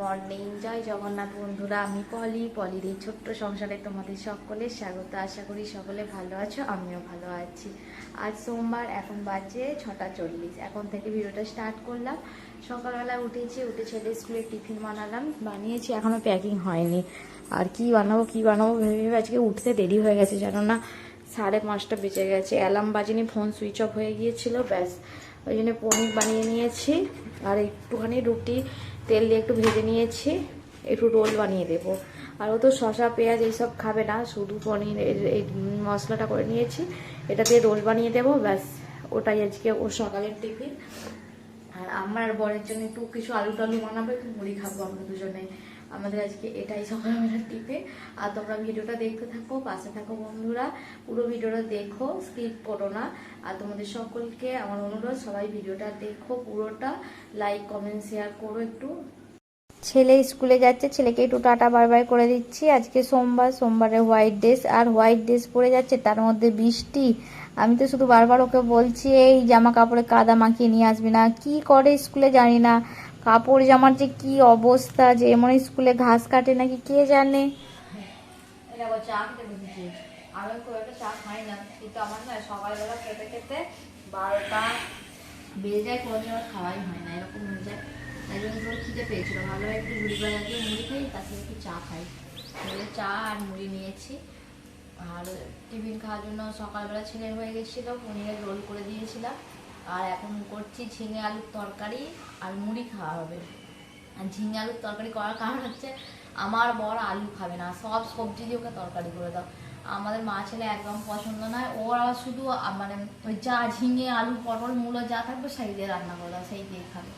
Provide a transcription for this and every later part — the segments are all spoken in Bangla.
মর্নিং, জয় জগন্নাথ বন্ধুরা, আমি পলি, পলির এই ছোট্ট সংসারে তোমাদের সকলের স্বাগত। আশা করি সকলে ভালো আছো, আমিও ভালো আছি। আজ সোমবার, এখন বাজে ছটা চল্লিশ। এখন থেকে ভিডিওটা স্টার্ট করলাম। সকালবেলা উঠেছি, উঠে ছেলে স্কুলে টিফিন বানালাম, বানিয়েছি এখনও প্যাকিং হয়নি। আর কি বানাবো কি বানাবো ভেবে ভেবে আজকে উঠতে দেরি হয়ে গেছে, জানো না? সাড়ে পাঁচটা বেজে গেছে অ্যালার্ম বাজেনি ফোন সুইচ অফ হয়ে গিয়েছিল, ব্যাস। ওই জন্য পনির বানিয়ে নিয়েছি, আর একটুখানি রুটি তেল দিয়ে একটু ভেজে নিয়েছি, একটু রোল বানিয়ে দেব। আর ও তো শশা পেঁয়াজ এইসব খাবে না, শুধু পনির এই মশলাটা করে নিয়েছি। এটা দিয়ে রোল বানিয়ে দেবো, ব্যাস, ওটাই আজকে ও সকালের টিফিন। আর আমার বরের জন্য একটু কিছু আলু টালু বানাবো, একটু মুড়ি খাব আমরা দুজনে। আমাদের আজকে এটাই সকালবেলার টিপে। আর তোমরা ভিডিওটা দেখতে থাকো, পাশে থাকো বন্ধুরা। পুরো ভিডিওটা দেখো, স্কিপ করো না। আর তোমাদের সকলকে আমার অনুরোধ, সবাই ভিডিওটা দেখো পুরোটা। লাইক, কমেন্ট, শেয়ার করো একটু। ছেলে স্কুলে যাচ্ছে, ছেলেকে একটু টাটা বাই করে দিচ্ছি। আজকে সোমবার, সোমবারে হোয়াইট ড্রেস, আর হোয়াইট ড্রেস পরে যাচ্ছে, তার মধ্যে বৃষ্টি। আমি তো শুধু বারবার ওকে বলছি, এই জামা কাপড়ে কাদা মাখিয়ে নিয়ে আসবি না। কি করে স্কুলে জানি না। কাপড় জামার যে কি অবস্থা, যে এমন স্কুলে ঘাস কাটে নাকি কে জানে? আমি একটা চা খাই না, কিন্তু আমার সকালবেলা খেতে খেতে বেজে যায় খাওয়াই হয় না, এরকম হয়ে যায়। ভালো একটু দিয়ে মুড়ি একটু চা চা আর মুড়ি নিয়েছি। আর টিফিন খাওয়ার জন্য সকালবেলা ছেলের হয়ে গেছিল পনিরের রোল করে দিয়েছিলাম। আর এখন করছি ঝিঙে আলুর তরকারি আর মুড়ি খাওয়া হবে। আর ঝিঙে আলুর তরকারি করার কারণ হচ্ছে আমার বর আলু খাবে না। সব সবজি দিয়ে ওকে তরকারি করে দাও। আমাদের মা ছেলে একদম পছন্দ নয়। ওর আবার শুধু মানে ওই যা ঝিঙে, আলু, পটল, মূলো যা থাকবে সেই দিয়ে রান্না করে দাও, সেই দিয়ে খাবে।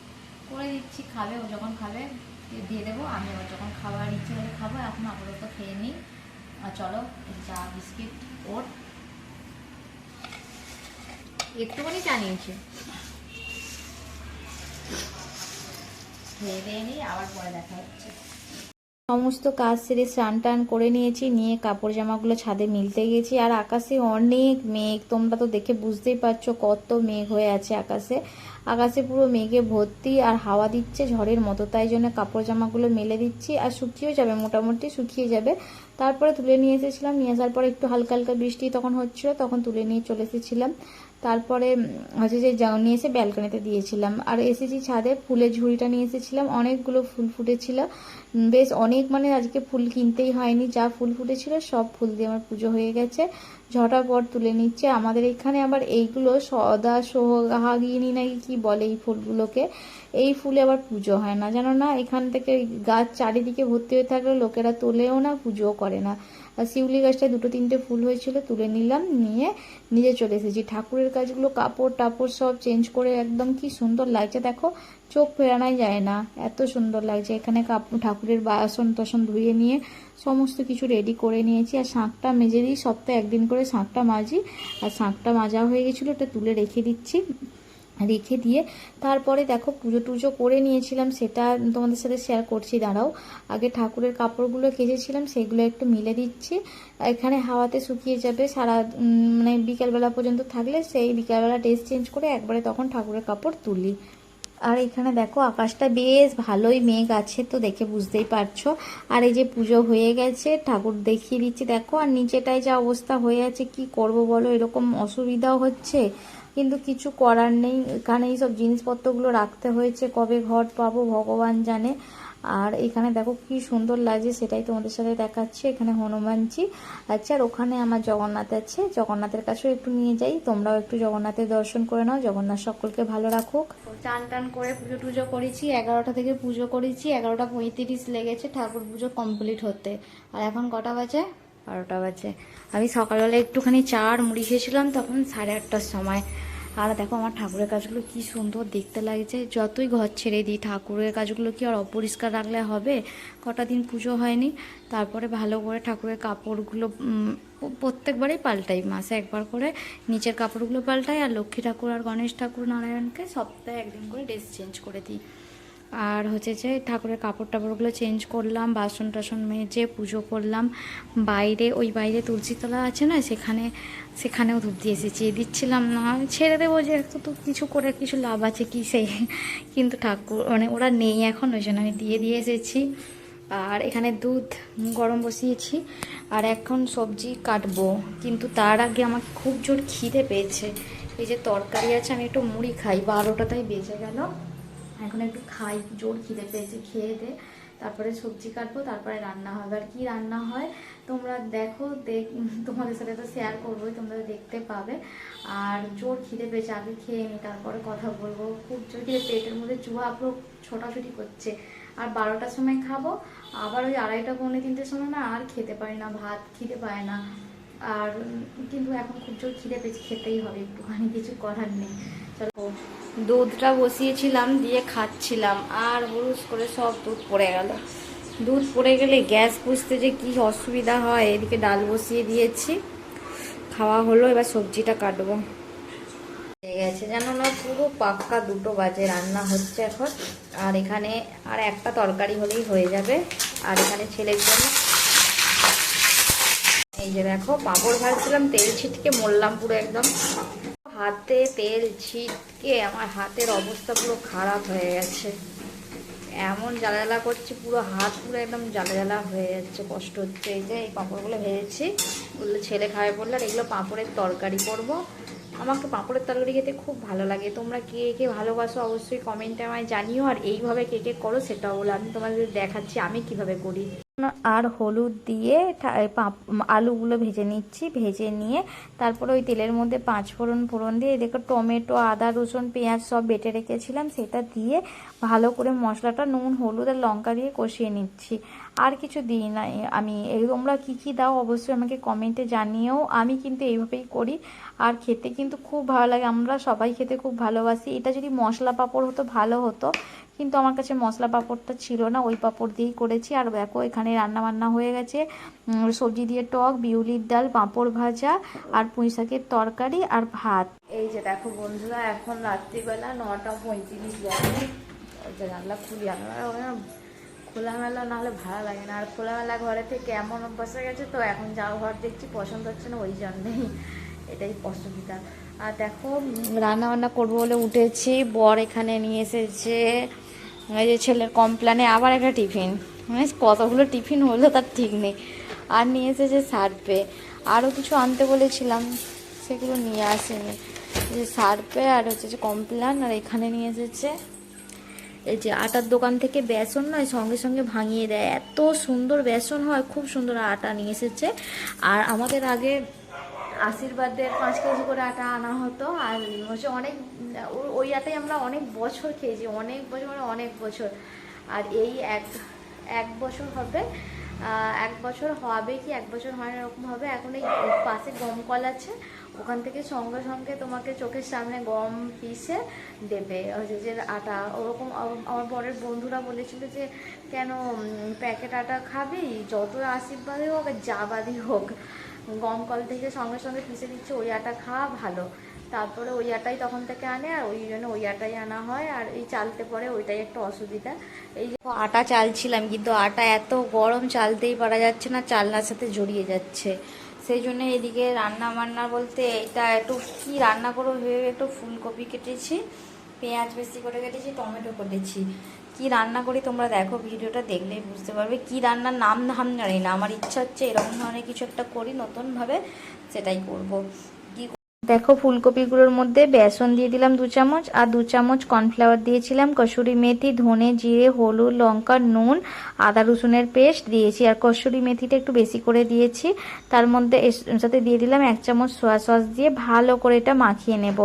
করে দিচ্ছি, খাবে, ও যখন খাবে দিয়ে দেবো। আমি আবার যখন খাবার ইচ্ছে হলে খাব, এখন আপাতত খেয়ে নিই। আর চলো চা, বিস্কিট, ওট। একটুখানি চা নিয়েছি। খেয়ে দিয়ে নিই আবার পরে দেখা হচ্ছে। সমস্ত কাজ সেরে স্নান টান করে নিয়েছি, নিয়ে কাপড় জামাগুলো ছাদে মিলতে গেছি। আর আকাশে অনেক মেঘ, তোমরা তো দেখে বুঝতেই পারছ কত মেঘ হয়ে আছে আকাশে। আকাশে পুরো মেঘে ভর্তি আর হাওয়া দিচ্ছে ঝড়ের মতো, তাই জন্য কাপড় জামাগুলো মেলে দিচ্ছি আর শুকিয়েও যাবে, মোটামুটি শুকিয়ে যাবে। তারপরে তুলে নিয়ে এসেছিলাম, নিয়ে আসার পরে একটু হালকা হালকা বৃষ্টি তখন হচ্ছিল, তখন তুলে নিয়ে চলে এসেছিলাম। তারপরে হচ্ছে যে নিয়ে এসে ব্যালকনিতে দিয়েছিলাম। আর এসেছি ছাদে ফুলের ঝুড়িটা নিয়ে এসেছিলাম, অনেকগুলো ফুল ফুটেছিল। বেশ অনেক মানে আজকে ফুল কিনতেই হয়নি, যা ফুল ফুটেছিল সব ফুল দিয়ে আমার পুজো হয়ে গেছে। ঝটা পর তুলে নিচ্ছে। আমাদের এখানে আবার এইগুলো সদা সোহাগিনী নাকি কি বলে এই ফুলগুলোকে? এই ফুলে আবার পুজো হয় না। জানো না, এখান থেকে গাছ চারিদিকে ভর্তি হয়ে থাকলে লোকেরা তোলেও না, পুজোও করে না। আর শিউলি গাছটায় দুটো তিনটে ফুল হয়েছিল, তুলে নিলাম, নিয়ে নিজে চলে এসেছি। ঠাকুরের কাজগুলো কাপড় টাপড় সব চেঞ্জ করে একদম কি সুন্দর লাগছে। দেখো, চোখ ফেরানোই যায় না। এত সুন্দর লাগছে। এখানে ঠাকুরের বাসন টাসন ধুয়ে নিয়ে সমস্ত কিছু রেডি করে নিয়েছি। আর শাঁখটা মেজে দিই, সপ্তাহে একদিন করে শাঁখটা মাজি। আর শাঁখটা মাজা হয়ে গেছিল, ওটা তুলে রেখে দিচ্ছি। রেখে দিয়ে তারপরে দেখো পুজো টুজো করে নিয়েছিলাম, সেটা তোমাদের সাথে শেয়ার করছি, দাঁড়াও। আগে ঠাকুরের কাপড়গুলো কেচেছিলাম, সেগুলো একটু মিলে দিচ্ছি। এখানে হাওয়াতে শুকিয়ে যাবে, সারা মানে বিকালবেলা পর্যন্ত থাকলে সেই বিকালবেলা ড্রেস চেঞ্জ করে একবারে তখন ঠাকুরের কাপড় তুলি। আর এখানে দেখো আকাশটা বেশ ভালোই মেঘ আছে তো দেখে বুঝতেই পারছ। আর এই যে পুজো হয়ে গেছে, ঠাকুর দেখিয়ে দিচ্ছি, দেখো, আর নিচেটায় যা অবস্থা হয়ে আছে, কি করব বলো? এরকম অসুবিধাও হচ্ছে। কিন্তু কিছু করার নেই। এখানে এই সব জিনিসপত্রগুলো রাখতে হয়েছে। কবে ঘর পাবো ভগবান জানে। আর এখানে দেখো কি সুন্দর লাগছে, সেটাই তোমাদের সাথে দেখাচ্ছি। এখানে হনুমানজি আছে আর ওখানে আমার জগন্নাথ আছে। জগন্নাথের কাছেও একটু নিয়ে যাই। তোমরাও একটু জগন্নাথের দর্শন করে নাও। জগন্নাথ সকলকে ভালো রাখুক। চান টান করে পুজো টুজো করেছি। এগারোটা থেকে পুজো করেছি। এগারোটা পঁয়ত্রিশ লেগেছে ঠাকুর পুজো কমপ্লিট হতে। আর এখন কটা বাজে? বারোটা বাজে। আমি সকালবেলা একটুখানি চা আর মুড়ি খেয়েছিলাম, তখন সাড়ে আটটার সময়। আর দেখো আমার ঠাকুরের কাজগুলো কি সুন্দর দেখতে লাগছে। যতই ঘর ছেড়ে দিই, ঠাকুরের কাজগুলো কি আর অপরিষ্কার রাখলে হবে? কটা দিন পুজো হয়নি। তারপরে ভালো করে ঠাকুরের কাপড়গুলো প্রত্যেকবারই পাল্টাই। মাসে একবার করে নিচের কাপড়গুলো পাল্টাই আর লক্ষ্মী ঠাকুর আর গণেশ ঠাকুর নারায়ণকে সপ্তাহে একদিন করে ড্রেস চেঞ্জ করে দিই। আর হচ্ছে যে ঠাকুরের কাপড় টাপড়গুলো চেঞ্জ করলাম বাসন টাসন মেজে পুজো করলাম। বাইরে, ওই বাইরে তুলসীতলা আছে না, সেখানে, সেখানেও ধূপ দিয়ে এসেছি। দিচ্ছিলাম না, ছেড়ে দেবো যে তো কিছু করে কিছু লাভ আছে কি সেই কিন্তু ঠাকুর মানে ওরা নেই এখন, ওই জন্য আমি দিয়ে দিয়ে এসেছি। আর এখানে দুধ গরম বসিয়েছি, আর এখন সবজি কাটবো। কিন্তু তার আগে আমাকে খুব জোর খিদে পেয়েছে। এই যে তরকারি আছে, আমি একটু মুড়ি খাই বারোটা তাই বেজে গেল। এখন একটু খাই, জোর খিদে পেয়েছে, খেয়ে দে। তারপরে সবজি কাটবো, তারপরে রান্না হবে। আর কি রান্না হয়? তোমরা দেখো, দেখ, তোমাদের সাথে তো শেয়ার করব তোমরা দেখতে পাবে। আর জোর খিদে পেয়েছে, আগে খেয়ে নি, তারপরে কথা বলব। খুব জোর খিদে, পেটের মধ্যে চুহা পুরো ছোটাছুটি করছে। আর বারোটার সময় খাব, আবার ওই আড়াইটা, পৌনে তিনটের সময় না আর খেতে পারি না, ভাত খিদে পায় না। আর, কিন্তু এখন খুব জোর খিদে পেয়েছে, খেতেই হবে, একটুখানি কিছু করার নেই। দুধটা বসিয়েছিলাম, দিয়ে খাচ্ছিলাম, আর হুরুস করে সব দুধ পড়ে গেল। দুধ পড়ে গেলে গ্যাস বুঝতে যে কি অসুবিধা হয়, এদিকে ডাল বসিয়ে দিয়েছি। খাওয়া হলো, এবার সবজিটা কাটবো। হয়ে গেছে যেন না, পুরো পাক্কা দুটো বাজে, রান্না হচ্ছে এখন। আর এখানে আর একটা তরকারি হলেই হয়ে যাবে। আর এখানে ছেলের জন্য এই যে দেখো, পাঁপড় ভাজছিলাম, তেল ছিটকে মরলাম পুরো একদম। হাতে তেল ছিটকে আমার হাতের অবস্থা পুরো খারাপ হয়ে গেছে। এমন জ্বালা জ্বালা করছে, পুরো হাত পুরো একদম জ্বালা জ্বালা হয়ে যাচ্ছে, কষ্ট হচ্ছে। এই যে এই পাঁপড়গুলো ভেজেছি, বললে, ছেলে খাবে বললে, আর এগুলো পাঁপড়ের তরকারি করব। আমাকে পাঁপড়ের তরকারি খেতে খুব ভালো লাগে। তোমরা কে কে ভালোবাসো অবশ্যই কমেন্টে আমায় জানিও, আর এইভাবে কে কে করো সেটাও বলো। আমি তোমাদের দেখাচ্ছি আমি কীভাবে করি। আর হলুদ দিয়ে আলুগুলো ভেজে নিচ্ছি। ভেজে নিয়ে তারপরে ওই তেলের মধ্যে পাঁচ ফোড়ন ফোড়ন দিয়ে, দেখো টমেটো, আদা, রসুন, পেঁয়াজ সব বেটে রেখেছিলাম। সেটা দিয়ে ভালো করে মশলাটা, নুন, হলুদ আর লঙ্কা দিয়ে কষিয়ে নিচ্ছি। আর কিছু দিই না। আমি এই তোমরা কী কী দাও অবশ্যই আমাকে কমেন্টে জানিয়েও আমি কিন্তু এইভাবেই করি। আর খেতে কিন্তু খুব ভালো লাগে। আমরা সবাই খেতে খুব ভালোবাসি। এটা যদি মশলা পাঁপড় হতো, ভালো হতো। কিন্তু আমার কাছে মশলা পাঁপড়টা ছিল না, ওই পাঁপড় দিয়েই করেছি। আর দেখো, এখানে রান্না বান্না হয়ে গেছে। সবজি দিয়ে টক, বিউলির ডাল, পাঁপড় ভাজা আর পুঁই শাকের তরকারি আর ভাত। এই যে দেখো বন্ধুরা, এখন রাত্রিবেলা নটা পঁয়ত্রিশ বাজে। জানলা খুলি আমরা খোলামেলা নাহলে ভালো লাগে না। আর খোলামেলা ঘরে থেকে এমন অভ্যাস গেছে, তো এখন যা ঘর দেখছি, পছন্দ হচ্ছে না, ওই জন্যেই এটাই অসুবিধা আর দেখো রান্না বান্না করব বলে উঠেছি। বর এখানে নিয়ে এসেছে। এই যে ছেলের কমপ্লানে আবার একটা টিফিন মানে কতগুলো টিফিন হলো তার ঠিক নেই। আর নিয়ে এসেছে সার্পে আরও কিছু আনতে বলেছিলাম, সেগুলো নিয়ে আসেনি। যে সার্পে আর হচ্ছে যে কমপ্লান আর এখানে নিয়ে এসেছে। এই যে আটার দোকান থেকে বেসন নয়, সঙ্গে সঙ্গে ভাঙিয়ে দেয়। এত সুন্দর বেসন হয়, খুব সুন্দর আটা নিয়ে এসেছে। আর আমাদের আগে আশীর্বাদের পাঁচ কেজি করে আটা আনা হতো। আর হচ্ছে অনেক ওই আটাই আমরা অনেক বছর খেয়েছি, অনেক বছর মানে অনেক বছর। আর এই এক এক বছর হবে এক বছর হবে কি, এক বছর হয় না, এরকম হবে। এখন এই পাশে গম কল আছে, ওখান থেকে সঙ্গে সঙ্গে তোমাকে চোখের সামনে গম পিষে দেবে। যে আটা, ওরকম আমার বরের বন্ধুরা বলেছিল যে, কেন প্যাকেট আটা খাবি? যত আশীর্বাদই হোক যাবাদই হোক। গম কল থেকে সঙ্গে সঙ্গে পিষে দিচ্ছে ওই আটা খাওয়া ভালো। তারপরে ওই আটাই তখন থেকে আনে, আর ওই জন্য ওই আটাই আনা হয়, আর এই চালতে পরে ওইটাই একটা অসুবিধা। এই যে আটা চালছিলাম, কিন্তু আটা এত গরম চালতেই পারা যাচ্ছে না, চালনার সাথে জড়িয়ে যাচ্ছে। সেই জন্য এদিকে রান্না বান্না বলতে এটা একটু কি রান্না করব ভেবে একটু ফুলকপি কেটেছি, পেঁয়াজ বেশি করে কেটেছি, টমেটো কেটেছি। কি রান্না করি তোমরা দেখো, ভিডিওটা দেখলেই বুঝতে পারবে। কি রান্নার নাম ধাম জানি না। আমার ইচ্ছা হচ্ছে এরকম ধরনের কিছু একটা করি, নতুনভাবে সেটাই করব। দেখো, ফুলকপিগুলোর মধ্যে বেসন দিয়ে দিলাম দু চামচ, আর দু চামচ কর্নফ্লাওয়ার দিয়েছিলাম, কসুরি মেথি, ধনে জিরে, হলুদ, লঙ্কা, নুন, আদা রসুনের পেস্ট দিয়েছি, আর কসুরি মেথিটা একটু বেশি করে দিয়েছি। তার মধ্যে সাথে দিয়ে দিলাম এক চামচ সোয়া সস দিয়ে ভালো করে এটা মাখিয়ে নেব।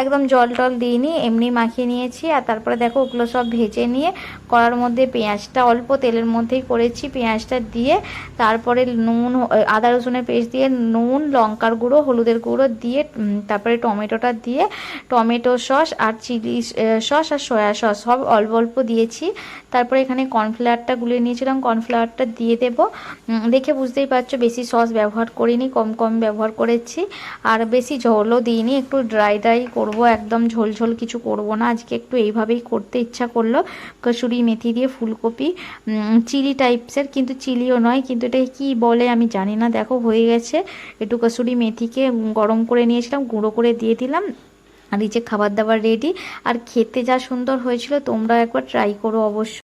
একদম জল টল দিইনি, এমনি মাখিয়ে নিয়েছি, আর তারপরে দেখো, ওগুলো সব ভেজে নিয়ে কড়ার মধ্যে পেঁয়াজটা, অল্প তেলের মধ্যেই করেছি পেঁয়াজটা দিয়ে, তারপরে নুন, আদা রসুনের পেস্ট দিয়ে নুন, লঙ্কার গুঁড়ো, হলুদের গুঁড়ো দিয়ে তারপরে টমেটোটা দিয়ে টমেটো সস আর চিলি সস আর সয়া সস সব অল্প অল্প দিয়েছি। তারপরে এখানে কর্নফ্লাওয়ারটা গুলে নিয়েছিলাম, কর্নফ্লাওয়ারটা দিয়ে দেবো। দেখে বুঝতেই পারছ, বেশি সস ব্যবহার করিনি, কম কম ব্যবহার করেছি। আর বেশি ঝোলও দিইনি, একটু ড্রাই ড্রাই করব, একদম ঝোল ঝোল কিছু করব না। আজকে একটু এইভাবেই করতে ইচ্ছা করল, কসুরি মেথি দিয়ে ফুলকপি। চিলি টাইপসের, কিন্তু চিলিও নয়, কিন্তু এটা কি বলে আমি জানি না। দেখো হয়ে গেছে, একটু কসুরি মেথিকে গরম করে নিয়েছিলাম গুঁড়ো করে দিয়ে দিলাম, আর নিচে খাবার দাবার রেডি আর খেতে যা সুন্দর হয়েছিল তোমরা একবার ট্রাই করো অবশ্যই।